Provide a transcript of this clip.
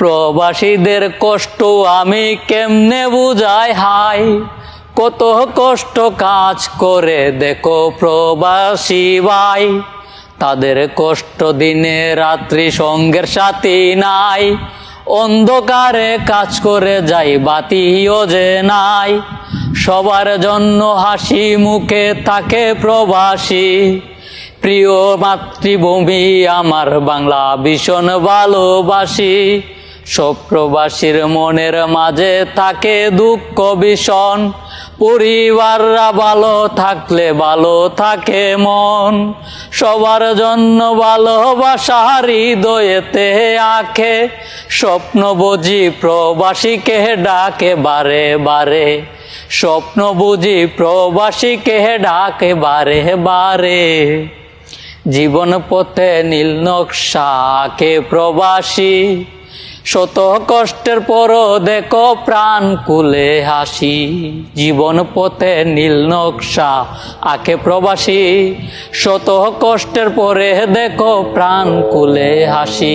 প্রবাসীদের কষ্ট আমি কেমনে বুঝাই? হাই, কত কষ্ট কাজ করে দেখো প্রবাসী ভাই। তাদের কষ্ট দিনে রাত্রি সঙ্গের সাথী নাই। অন্ধকারে কাজ করে যাই, বাতিও যে নাই। সবার জন্য হাসি মুখে থাকে প্রবাসী। প্রিয় মাতৃভূমি, আমার বাংলা ভীষণ ভালোবাসি। সব প্রবাসীর মনের মাঝে থাকে দুঃখ ভীষণ। পরিবাররা ভালো থাকলে ভালো থাকে মন। সবার জন্য ভালোবাসা হৃদয়েতে আখে। স্বপ্ন বুঝি প্রবাসীকে ডাকে বারে বারে। স্বপ্ন বুঝি প্রবাসীকে ডাকে বারে বারে। জীবন পথে নীল নকশাকে প্রবাসী। শত কষ্টের পর দেখো প্রাণ কুলে হাসি। জীবন পথে নীল নকশা আঁকে প্রবাসী। শত কষ্টের পরে দেখো প্রাণ কুলে হাসি।